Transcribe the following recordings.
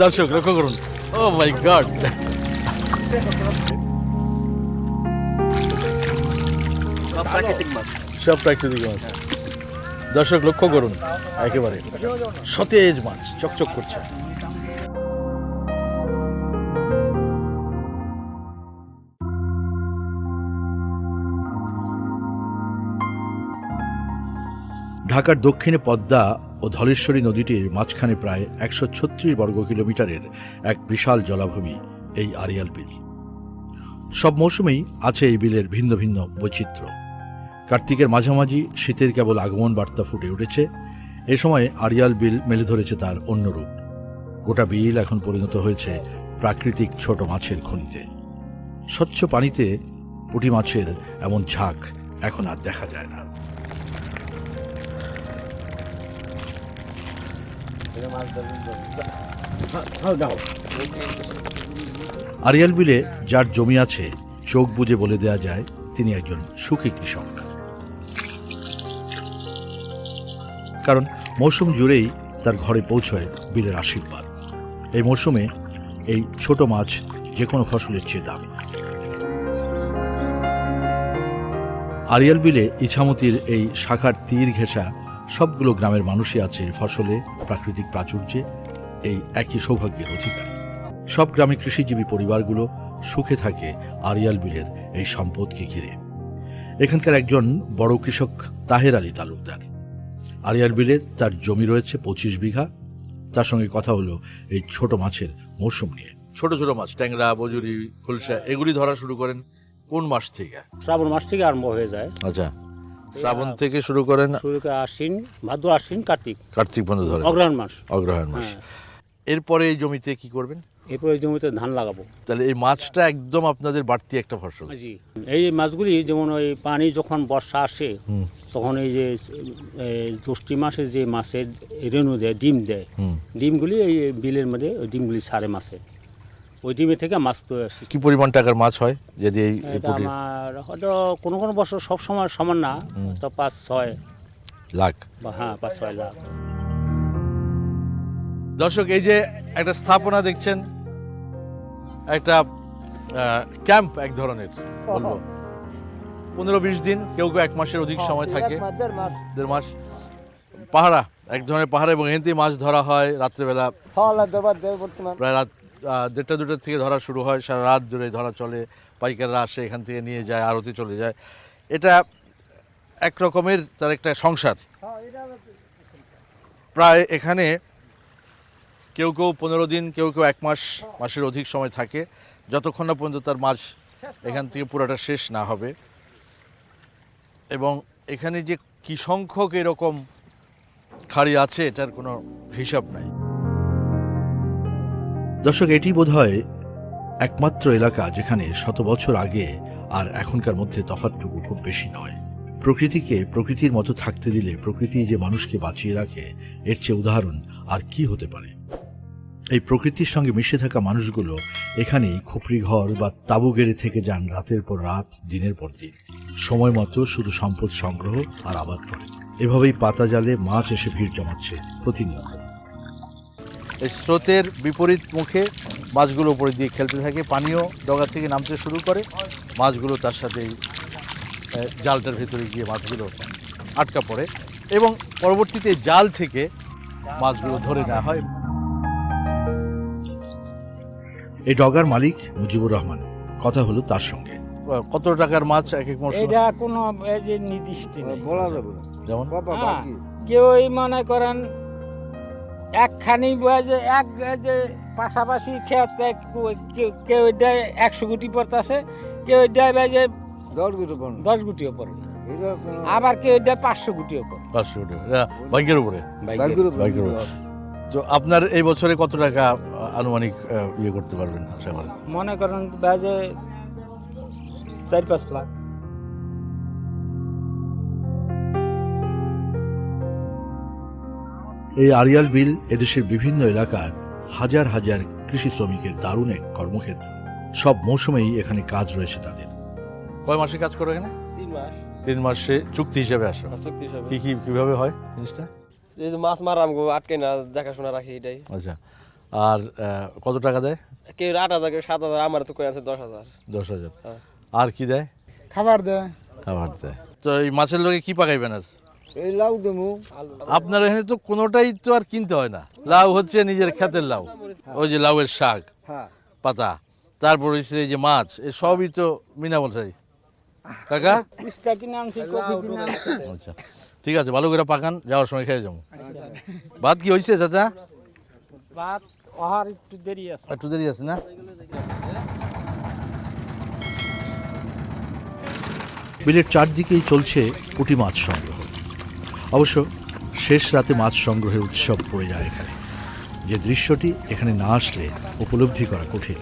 দর্শক লক্ষ্য করুন। ও মাই গড সব প্রাকৃতিক মাছ। দর্শক লক্ষ্য করুন। একেবারে সতেজ মাছ চকচক করছে। ঢাকার দক্ষিণে পদ্মা ও ধলেশ্বরী নদীটির মাঝখানে প্রায় একশো ছত্রিশ বর্গ কিলোমিটারের এক বিশাল জলাভূমি, এই আরিয়াল বিল। সব মৌসুমেই আছে এই বিলের ভিন্ন ভিন্ন বৈচিত্র্য। কার্তিকের মাঝামাঝি শীতের কেবল আগমন বার্তা ফুটে উঠেছে। এ সময় আরিয়াল বিল মেলে ধরেছে তার অন্য রূপ। গোটা বিল এখন পরিণত হয়েছে প্রাকৃতিক ছোট মাছের খনিতে। স্বচ্ছ পানিতে পুঁটি মাছের এমন ঝাঁক এখন আর দেখা যায় না। আরিয়াল বিলে যার জমি আছে, চোখ বুজে বলে দেয়া যায়, তিনি একজন সুখী কৃষক। কারণ মৌসুম জুড়েই তার ঘরে পৌঁছয় বিলের আশীর্বাদ। এই মৌসুমে এই ছোট মাছ যে কোনো ফসলের চেয়ে দামি। আরিয়াল বিলে ইছামতির এই শাখার তীর ঘেঁষা সবগুলো গ্রামের মানুষই আছে ফসলে প্রাকৃতিক প্রাচুর্যে এই একই সৌভাগ্যের অধিকারী। সব গ্রামে কৃষিজীবী পরিবারগুলো সুখে থাকে আরিয়াল বিলের এই সম্পদকে ঘিরে। এখানকার একজন বড় কৃষক তাহের আলী তালুকদার। আরিয়াল বিলে তার জমি রয়েছে পঁচিশ বিঘা। তার সঙ্গে কথা হলো এই ছোট মাছের মৌসুম নিয়ে। ছোট ছোট মাছ ট্যাংরা বজুরি খুলসা এগুলি ধরা শুরু করেন কোন মাস থেকে? শ্রাবণ মাস থেকে আরম্ভ হয়ে যায়। আচ্ছা। শ্রাবণ থেকে শুরু করেন শুরু করে আশ্বিন ভাদ্র আশ্বিন কার্তিক। কার্তিক বন্ধ ধরে অগ্রহণ মাস। অগ্রহায়ণ মাস। হ্যাঁ। এরপরে এই জমিতে কি করবেন? এরপরে জমিতে ধান লাগাবো। তাহলে এই মাছটা একদম আপনাদের বাড়তি একটা ফসল। জি। এই মাছগুলি যেমন ওই পানি যখন বর্ষা আসে তখন এই যে জ্যৈষ্ঠী মাসে যে মাছের রেণু দেয় ডিম দেয় ডিমগুলি এই বিলের মধ্যে ওই ডিমগুলি সারে মাছে। ওই ডিমে থেকে মাছ তো আসে কি পরিমাণ টাকার মাছ হয় যদি এই আমার হয়তো কোনো কোনো বছর সব সময় সমান না তো পাঁচ ছয়। লাখ। বা হ্যাঁ পাঁচ ছয় লাখ। দর্শক এই যে একটা স্থাপনা দেখছেন একটা ক্যাম্প এক ধরনের বলব। পনেরো বিশ দিন কেউ কেউ এক মাসের অধিক সময় থাকে। দেড় মাস। পাহারা এক ধরনের পাহাড়া এবং থেকে মাছ ধরা হয় রাত্রেবেলা। প্রায় রাত দেড়টা দুটোর থেকে ধরা শুরু হয়, সারা রাত জুড়ে ধরা চলে, পাইকাররা আসে, এখান থেকে নিয়ে যায়, আরতি চলে যায়। এটা এক রকমের তার একটা সংসার। প্রায় এখানে কেউ কেউ পনেরো দিন, কেউ কেউ এক মাস, মাসের অধিক সময় থাকে। যতক্ষণ না পর্যন্ত তার মাছ এখান থেকে পুরোটা শেষ না হবে। এবং এখানে যে কী সংখ্যক এরকম খাড়ি আছে, এটার কোনো হিসাব নাই। দর্শক, এটি বোধহয় একমাত্র এলাকা যেখানে শত বছর আগে আর এখনকার মধ্যে তফাৎটুকু খুব বেশি নয়। প্রকৃতিকে, প্রকৃতির মতো থাকতে দিলে প্রকৃতি যে মানুষকে বাঁচিয়ে রাখে, এর চেয়ে উদাহরণ আর কি হতে পারে? এই প্রকৃতির সঙ্গে মিশে থাকা মানুষগুলো এখানেই খোপড়ি ঘর বা তাঁবু গেড়ে থেকে যান রাতের পর রাত, দিনের পর দিন। সময় মতো শুধু সম্পদ সংগ্রহ আর আবাদ করে। এভাবেই পাতা জালে মাছ এসে ভিড় জমাচ্ছে প্রতিনিয়ত। স্রোতের বিপরীত মুখে মাছগুলো উপরে দিয়ে খেলতে থাকে পানিও ডগা থেকে নামতে শুরু করে মাছগুলো তার সাথে জালটার ভেতরে গিয়ে মাছগুলো আটকা পড়ে এবং পরবর্তীতে জাল থেকে মাছগুলো ধরে নেওয়া হয়। এই ডগার মালিক মুজিবুর রহমান। কথা হলো তার সঙ্গে। কত টাকার মাছ এক এক মৌসুমে এটা কোনো নির্দিষ্ট নেই। বলা যাবে যেমন? হ্যাঁ, কেউ এই মনে করেন একখানি যে এক যে পাশাপাশি খেত কেউ দেয় একশো গুটি পড়তেছে কেউ দেয় বা যে দশ গুটি পান দশ গুটিও পড়ে না। আবার কেউ দেয় পাঁচশো গুটিও পড়ে। পাঁচশো গুটি এটা ভাগ্যের উপরে। বাইকের উপর। বাইকের তো আপনার এই বছরে কত টাকা আনুমানিক ইয়ে করতে পারবেন? আশা করেন মনে করেন বা যে চার পাঁচ লাখ। এই আরিয়াল বিল এদেশের বিভিন্ন এলাকার হাজার হাজার কৃষি শ্রমিকের দারুণ এক কর্মক্ষেত্র। সব মৌসুমেই এখানে কাজ রয়েছে তাদের। কয় মাসে কাজ করে এখানে? তিন মাস। তিন মাসে চুক্তি হিসেবে আসো। চুক্তি হিসাবে। কি কি কীভাবে হয় জিনিসটা? এই যে মাছ মারা আমগো আটকে না দেখাশোনা রাখি এটাই। আচ্ছা আর কত টাকা দেয়? কেউ আট হাজার কেউ সাত হাজার আমার তো কই আছে দশ হাজার। দশ হাজার। হ্যাঁ। আর কি দেয়? খাবার দেয়। খাবার দেয়। তো এই মাছের লোকে কি পাকাইবেন আর এই লাউ দেবো। আপনার এখানে তো কোনোটাই তো আর কিনতে হয় না। লাউ হচ্ছে নিজের ক্ষেতের লাউ। ওই যে লাউয়ের শাক হ্যাঁ। পাতা তারপর হচ্ছে এই যে মাছ এই সবই তো মিনা বলছাই কাকা? আচ্ছা ঠিক আছে ভালো করে পাকান যাওয়ার সময় খেয়ে যাব। ভাত কি হয়েছে চাচা? ভাত অহার একটু দেরি আছে। একটু দেরি আছে না? বিলের চারদিকেই চলছে পুঁটি মাছ সংগ্রহ। অবশ্য শেষ রাতে মাছ সংগ্রহের উৎসব পড়ে যায় এখানে। যে দৃশ্যটি এখানে না আসলে উপলব্ধি করা কঠিন।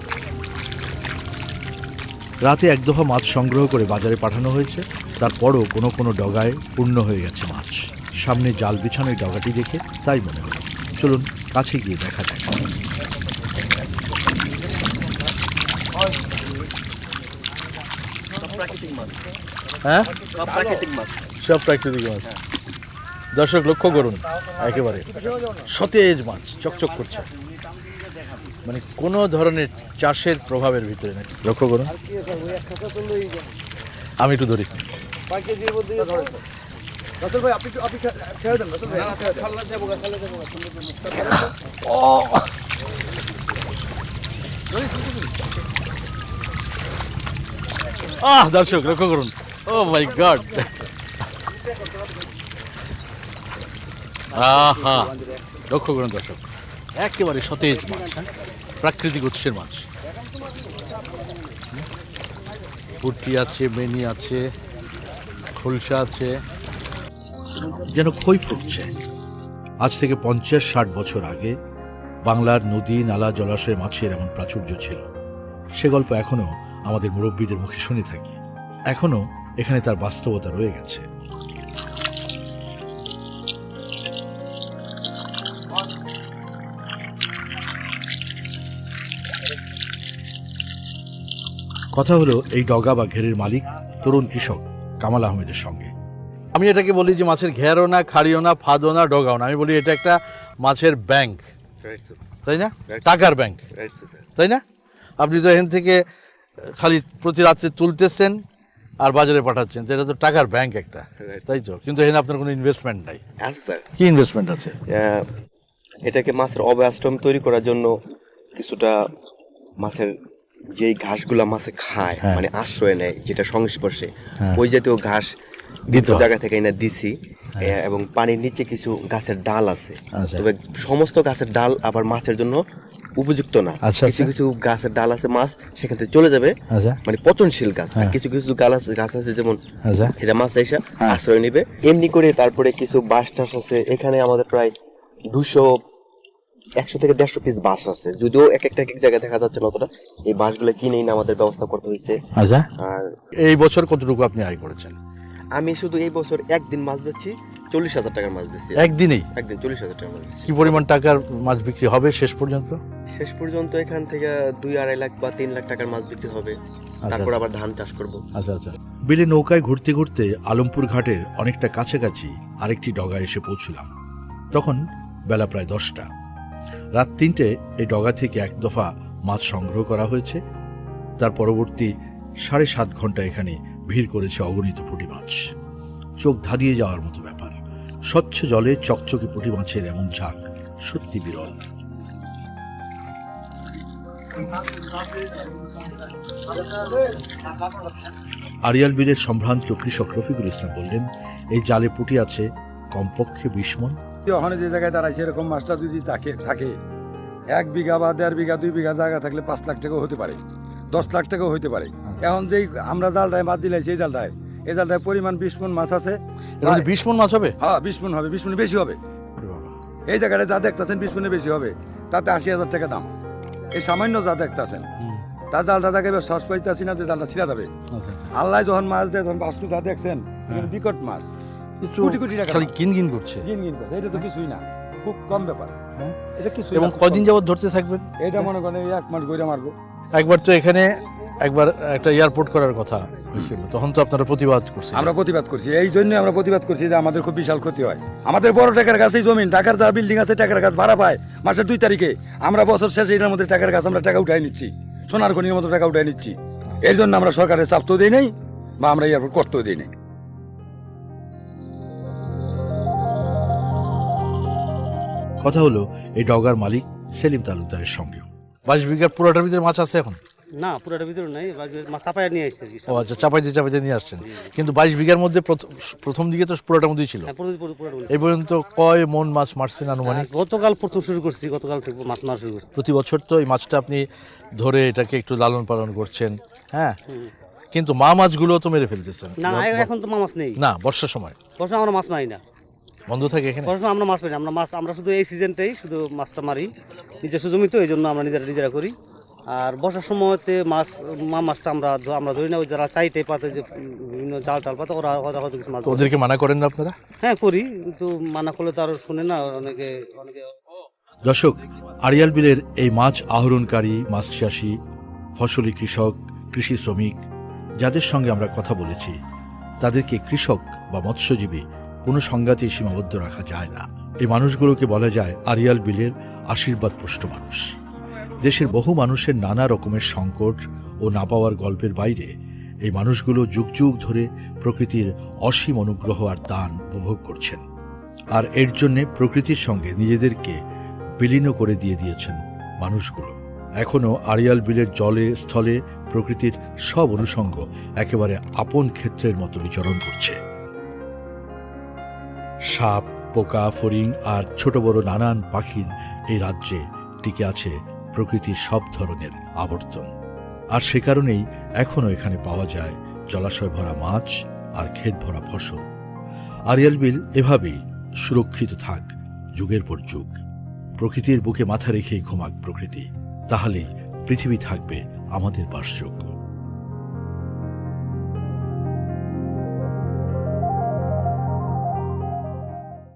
রাতে এক দফা মাছ সংগ্রহ করে বাজারে পাঠানো হয়েছে। তারপরও কোনো কোনো ডগায় পূর্ণ হয়ে গেছে মাছ। সামনে জাল বিছানো ডগাটি দেখে তাই মনে হলো। চলুন কাছে গিয়ে দেখা যায় হ্যাঁ? প্রাকৃতিক মাছ। সব প্রাকৃতিক মাছ। দর্শক লক্ষ্য করুন, একেবারে সতেজ মাছ, চকচক করছে। মানে কোনো ধরনের চাষের প্রভাবের ভিতরে নেই লক্ষ্য করুন। আমি একটু ধরি। দর্শক লক্ষ্য করুন। ও মাই গড আহা, লক্ষ্য করুন দর্শক, একেবারে সতেজ মাছ হ্যাঁ? প্রাকৃতিক উৎসের মাছ। পুটি আছে, বেনি আছে, খোলসা আছে। যেন খই ফুটছে আজ থেকে পঞ্চাশ ষাট বছর আগে বাংলার নদী, নালা, জলাশয়ে মাছের এমন প্রাচুর্য ছিল। সে গল্প এখনও আমাদের মুরব্বীদের মুখে শুনে থাকি। এখনও এখানে তার বাস্তবতা রয়ে গেছে। কথা হলো এই ডগা বা ঘেরের মালিক তরুণ কৃষক কামাল আহমেদের সঙ্গে। আমি এটাকে বলি যে মাছের ঘেরও না খাড়িও না ফাদও না ডগাও না। আমি বলি এটা একটা মাছের ব্যাংক। তাই না? টাকার ব্যাংক। তাই না? আপনি তো এখান থেকে খালি প্রতি রাত্রে তুলতেছেন আর বাজারে পাঠাচ্ছেন। এটা তো টাকার ব্যাংক একটা। তাই তো? কিন্তু এখানে আপনার কোনো ইনভেস্টমেন্ট নাই। কি ইনভেস্টমেন্ট আছে? এটাকে মাছের অভয়াশ্রম তৈরি করার জন্য কিছুটা মাছের যেই ঘাসগুলা মাছে খায় হ্যাঁ। মানে আশ্রয় নেয় যেটা সংস্পর্শে ওই জাতীয় ঘাস হয়। জায়গা থেকে এনে দিছি এবং পানির নিচে কিছু গাছের ডাল আছে আচ্ছা। তবে সমস্ত গাছের ডাল আবার মাছের জন্য উপযুক্ত না আচ্ছা, কিছু আচ্ছা। কিছু গাছের ডাল আছে মাছ সেখান থেকে চলে যাবে মানে পচনশীল গাছ আর হ্যাঁ। কিছু কিছু গাছ আছে গাছ আছে যেমন এটা মাছ এসে হ্যাঁ। আশ্রয় নিবে এমনি করে তারপরে কিছু বাঁশ টাস আছে এখানে আমাদের প্রায় দুশো একশো থেকে দেড়শো পিস বাঁশ আছে। যদিও এক একটা এক এক জায়গায় দেখা যাচ্ছে না অতটা। এই বাঁশগুলো কিনেই না আমাদের ব্যবস্থা করতে হয়েছে। আচ্ছা। আর এই বছর কতটুকু আপনি আয় করেছেন? আমি শুধু এই বছর একদিন মাছ বেচছি চল্লিশ হাজার টাকার মাছ বেচছি। একদিনেই? একদিন চল্লিশ হাজার টাকার মাছ বেচছি। কি পরিমাণ টাকার মাছ বিক্রি হবে শেষ পর্যন্ত? শেষ পর্যন্ত এখান থেকে দুই আড়াই লাখ বা তিন লাখ টাকার মাছ বিক্রি হবে। তারপর আবার ধান চাষ করব। আচ্ছা আচ্ছা। বিলে নৌকায় ঘুরতে ঘুরতে আলমপুর ঘাটের অনেকটা কাছাকাছি আরেকটি ডগা এসে পৌঁছলাম। তখন বেলা প্রায় দশটা। রাত তিনটে এই ডগা থেকে এক দফা মাছ সংগ্রহ করা হয়েছে। তার পরবর্তী সাড়ে সাত ঘণ্টা এখানে ভিড় করেছে অগণিত পুঁটি মাছ। চোখ ধাঁধিয়ে যাওয়ার মতো ব্যাপার। স্বচ্ছ জলে চকচকে পুঁটি মাছের এমন ঝাঁক সত্যি বিরল। আরিয়াল বীরের সম্ভ্রান্ত কৃষক রফিকুল ইসলাম বললেন, এই জালে পুঁটি আছে কমপক্ষে বিশ মন ওখানে যে জায়গায় দাঁড়াইছে সেরকম মাছটা যদি থাকে থাকে এক বিঘা বা দেড় বিঘা দুই বিঘা জায়গা থাকলে পাঁচ লাখ টাকাও হতে পারে দশ লাখ টাকাও হতে পারে। এখন যেই আমরা জালটায় মাছ দিলাই সেই জালটায় এই জালটায় পরিমাণ বিশ মন মাছ আছে। বিশ মন মাছ হবে? হ্যাঁ বিশ মন হবে বিশ মন বেশি হবে। এই জায়গাটা যা দেখতেছেন বিশ মনে বেশি হবে। তাতে আশি হাজার টাকা দাম। এই সামান্য যা দেখতেছেন তার জালটা দেখে শ্বাস পাইতেছি না যে জালটা ছিঁড়া যাবে। আচ্ছা আচ্ছা। আল্লাহ যখন মাছ দেয় তখন বাস্তু যা দেখছেন বিকট মাছ। কোটি কোটি টাকা খালি করছে। গিন গিন করে এটা তো কিছুই না। খুব কম ব্যাপার। হ্যাঁ। এটা কিছু এবং কদিন যাবত ধরতে থাকবেন? এটা মনে করেন এই এক মাস গইরা মারবো। একবার তো এখানে একবার একটা এয়ারপোর্ট করার কথা হয়েছিল। তখন তো আপনারা প্রতিবাদ করছেন আমরা প্রতিবাদ করছি। এই জন্য আমরা প্রতিবাদ করছি যে আমাদের খুব বিশাল ক্ষতি হয়। আমাদের বড় টাকার গাছেই জমিন টাকার যা বিল্ডিং আছে টাকার গাছ ভাড়া পায় মাসের দুই তারিখে। আমরা বছর শেষে এটার মধ্যে টাকার গাছ আমরা টাকা উঠাই নিচ্ছি। সোনার খনির মতো টাকা উঠাই নিচ্ছি। এর জন্য আমরা সরকারের চাপ তো দিই নাই বা আমরা এয়ারপোর্ট করতেও দিই নাই। কথা হলো এই ডগার মালিক সেলিম তালুকদারের সঙ্গেও। বাইশ বিঘার পুরোটার ভিতরে মাছ আছে এখন? না পুরোটা ভিতরে নাই চাপায় নিয়ে আসছে ও আচ্ছা চাপাইতে চাপাইতে নিয়ে আসছেন। কিন্তু বাইশ বিঘার মধ্যে প্রথম- দিকে তো পুরোটার মধ্যেই ছিল। হ্যাঁ। এই পর্যন্ত কয় মন মাছ মারছেন আনুমানিক? হ্যাঁ, গতকাল প্রথম শুরু করছি গতকাল থেকে মাছ মারা শুরু করছি। প্রতি বছর তো এই মাছটা আপনি ধরে এটাকে একটু লালন পালন করছেন হ্যাঁ? কিন্তু মা মাছগুলো তো মেরে ফেলতেছেন। না না, এখন তো মা মাছ নেই। না বর্ষার সময়। বর্ষা আমরা মাছ মারি না। বন্ধ থাকে এখানে? বর্ষা আমরা মাছ না আমরা মাছ আমরা শুধু এই সিজনটাই শুধু মাছটা মারি। নিজস্ব জমি তো এই জন্য আমরা নিজেরা নিজেরা করি। আর বর্ষার সময়তে মাছ মা মাছটা আমরা আমরা ধরি না ওই যারা চাইতে পাতে যে বিভিন্ন জাল টাল পাতে ওরা ওরা হয়তো কিছু মাছ ওদেরকে মানা করেন না আপনারা? হ্যাঁ করি কিন্তু মানা করলে তো আর শুনে না অনেকে অনেকে দর্শক আড়িয়াল বিলের এই মাছ আহরণকারী মাছ চাষি ফসলি কৃষক কৃষি শ্রমিক যাদের সঙ্গে আমরা কথা বলেছি তাদেরকে কৃষক বা মৎস্যজীবী কোনো সংজ্ঞাতে সীমাবদ্ধ রাখা যায় না। এই মানুষগুলোকে বলা যায় আরিয়াল বিলের আশীর্বাদ পুষ্ট মানুষ। দেশের বহু মানুষের নানা রকমের সংকট ও না পাওয়ার গল্পের বাইরে এই মানুষগুলো যুগ যুগ ধরে প্রকৃতির অসীম অনুগ্রহ আর দান উপভোগ করছেন। আর এর জন্যে প্রকৃতির সঙ্গে নিজেদেরকে বিলীন করে দিয়ে দিয়েছেন মানুষগুলো। এখনও আড়িয়াল বিলের জলে, স্থলে প্রকৃতির সব অনুষঙ্গ একেবারে আপন ক্ষেত্রের মতো বিচরণ করছে। সাপ, পোকা, ফড়িং আর ছোট বড় নানান পাখির এই রাজ্যে টিকে আছে প্রকৃতির সব ধরনের আবর্তন। আর সে কারণেই এখনও এখানে পাওয়া যায় জলাশয় ভরা মাছ আর ক্ষেত ভরা ফসল। আরিয়াল বিল এভাবেই সুরক্ষিত থাক, যুগের পর যুগ। প্রকৃতির বুকে মাথা রেখেই ঘুমাক প্রকৃতি, তাহলেই পৃথিবী থাকবে আমাদের বাসযোগ্য।